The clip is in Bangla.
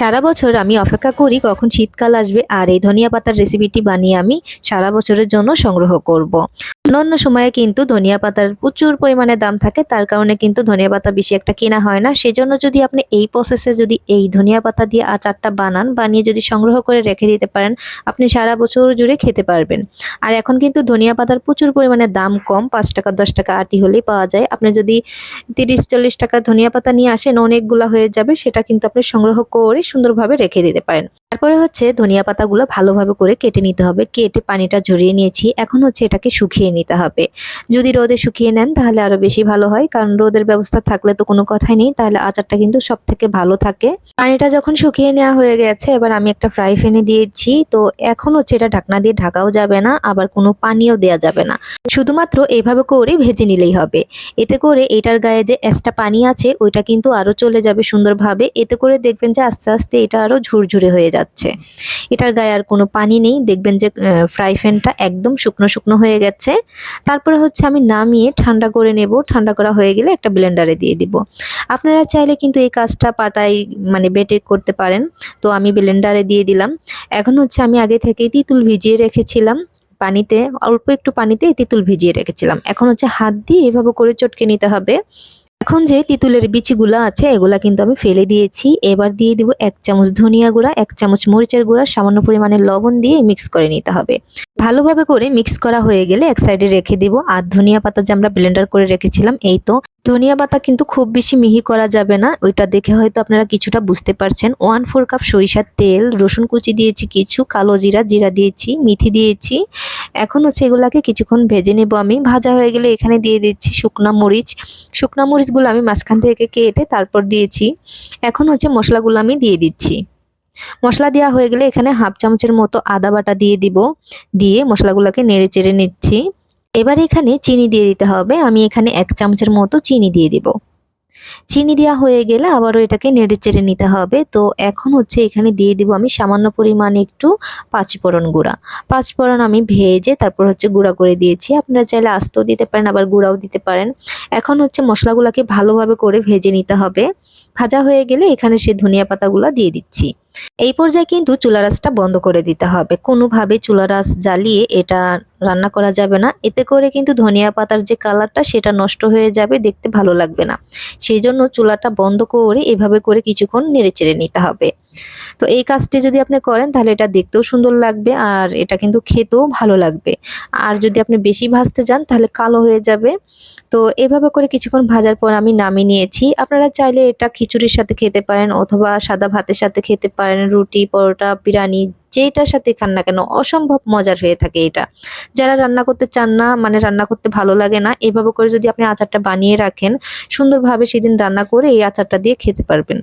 সারা বছর আমি অপেক্ষা করি কখন শীতকাল আসবে আর এই ধনিয়া পাতার রেসিপিটি বানিয়ে আমি সারা বছরের জন্য সংগ্রহ করব। অন্য সময়ে কিন্তু ধনিয়া পাতার প্রচুর পরিমাণে দাম থাকে, তার কারণে কিন্তু ধনিয়া পাতা বেশি একটা কেনা হয় না। সেজন্য যদি আপনি এই প্রসেসে যদি এই ধনিয়া পাতা দিয়ে আচারটা বানান, বানিয়ে যদি সংগ্রহ করে রেখে দিতে পারেন, আপনি সারা বছর জুড়ে খেতে পারবেন। আর এখন কিন্তু ধনিয়া পাতার প্রচুর পরিমাণে দাম কম, পাঁচ টাকা, দশ টাকা আটি হলেই পাওয়া যায়। আপনি যদি তিরিশ, চল্লিশ টাকা ধনিয়া পাতা নিয়ে আসেন, অনেকগুলা হয়ে যাবে, সেটা কিন্তু আপনি সংগ্রহ করে সুন্দরভাবে রেখে দিতে পারেন। তারপরে হচ্ছে ধনিয়া পাতাগুলো ভালোভাবে করে কেটে নিতে হবে। কেটে পানিটা ঝরিয়ে নিয়েছি। এখন হচ্ছে এটাকে শুকিয়ে নিতে হবে। যদি রোদে শুকিয়ে নেন তাহলে আরও বেশি ভালো হয়। কারণ রোদের ব্যবস্থা থাকলে তো কোনো কথাই নেই। তাহলে আচারটা কিন্তু সব থেকে ভালো থাকে। পানিটা যখন শুকিয়ে নেওয়া হয়ে গেছে, এবার আমি একটা ফ্রাই প্যানে দিয়েছি। তো এখন হচ্ছে এটা ঢাকনা দিয়ে ঢাকাও যাবে না, আবার কোনো পানিও দেওয়া যাবে না। শুধুমাত্র এইভাবে করে ভেজে নিলেই হবে। এতে করে এটার গায়ে যে এক্সট্রা পানি আছে, ওইটা কিন্তু আরও চলে যাবে সুন্দরভাবে। এতে করে দেখবেন যে আস্তে আস্তে এটা আরও ঝুরঝুরে হয়ে যাচ্ছে। এটার গায়ে আর কোনো পানি নেই। দেখবেন যে ফ্রাই প্যানটা একদম শুকনো শুকনো হয়ে গেছে। তারপরে হচ্ছে আমি নামিয়ে ঠান্ডা করে নেব। ঠান্ডা করা হয়ে গেলে একটা ব্লেন্ডারে দিয়ে দিব। আপনারা চাইলে কিন্তু এই কাজটা পাটাই মানে বেটে করতে পারেন। তো আমি ব্লেন্ডারে দিয়ে দিলাম। এখন হচ্ছে আমি আগে থেকে তিতুল ভিজিয়ে রেখেছিলাম পানিতে। অল্প একটু পানিতে তিতুল ভিজিয়ে রেখেছিলাম। এখন হচ্ছে হাত দিয়ে এভাবে করে চটকে নিতে হবে। এখন যে তিতুলের বিচিগুলো আছে, এগুলা কিন্তু আমি ফেলে দিয়েছি। এবার দিয়ে দিব এক চামচ ধনিয়া গুঁড়া, এক চামচ মরিচের গুঁড়া, সামান্য পরিমাণে লবণ দিয়ে মিক্স করে নিতে হবে। ভালোভাবে করে মিক্স করা হয়ে গেলে এক সাইডে রেখে দিব। আর ধনিয়া পাতা যে আমরা ব্লেন্ডার করে রেখেছিলাম, এই তো। ধনিয়া পাতা কিন্তু খুব বেশি মিহি করা যাবে না, ওইটা দেখে হয়তো আপনারা কিছুটা বুঝতে পারছেন। ওয়ান ফোর কাপ সরিষার তেল, রসুন কুচি দিয়েছি কিছু, কালো জিরা জিরা দিয়েছি, মিথি দিয়েছি। এখন হচ্ছে এগুলাকে কিছুক্ষণ ভেজে নেব আমি। ভাজা হয়ে গেলে এখানে দিয়ে দিচ্ছি শুকনা মরিচ। শুকনা মরিচগুলো আমি মাঝখান থেকে কেটে তারপর দিয়েছি। এখন হচ্ছে মশলাগুলো আমি দিয়ে দিচ্ছি। মশলা দেওয়া হয়ে গেলে এখানে হাফ চামচের মতো আদা বাটা দিয়ে দিব। দিয়ে মশলাগুলোকে নেড়ে চেড়ে নিচ্ছি। এবার এখানে চিনি দিয়ে দিতে হবে। আমি এখানে এক চামচের মতো চিনি দিয়ে দিব। চিনি দেওয়া হয়ে গেলে আবারও এটাকে নেড়ে চেড়ে নিতে হবে। তো এখন হচ্ছে এখানে দিয়ে দিব আমি সামান্য পরিমাণে একটু পাঁচফোড়ন গুঁড়া। পাঁচফোড়ন আমি ভেজে তারপর হচ্ছে গুঁড়া করে দিয়েছি। আপনারা চাইলে আস্তেও দিতে পারেন, আবার গুঁড়াও দিতে পারেন। এখন হচ্ছে মশলাগুলোকে ভালোভাবে করে ভেজে নিতে হবে। ভাজা হয়ে গেলে এখানে সে ধনিয়া পাতাগুলো দিয়ে দিচ্ছি। এই পর্যায়ে কিন্তু চুলা রাসটা বন্ধ করে দিতে হবে। কোনোভাবে চুলা রাস জ্বালিয়ে এটা রান্না করা যাবে না। এতে করে কিন্তু ধনিয়া পাতার যে কালারটা, সেটা নষ্ট হয়ে যাবে, দেখতে ভালো লাগবে না। সেই জন্য চুলাটা বন্ধ করে এভাবে করে কিছুক্ষণ নেড়ে চেড়ে নিতে হবে। তো এই কাজটি যদি আপনি করেন, তাহলে এটা দেখতেও সুন্দর লাগবে আর এটা কিন্তু খেতেও ভালো লাগবে। আর যদি আপনি বেশি ভাজতে যান, তাহলে কালো হয়ে যাবে। তো এভাবে করে কিছুক্ষণ ভাজার পর আমি নামিয়ে নিয়েছি। আপনারা চাইলে এটা খিচুড়ির সাথে খেতে পারেন অথবা সাদা ভাতের সাথে খেতে পারেন, রুটি, পরোটা, বিরিয়ানি যেটার সাথে খান না কেন, অসম্ভব মজার হয়ে থাকে এটা। যারা রান্না করতে চান না মানে রান্না করতে ভালো লাগে না, এভাবে করে যদি আপনি আচারটা বানিয়ে রাখেন, সুন্দরভাবে সেদিন রান্না করে এই আচারটা দিয়ে খেতে পারবেন।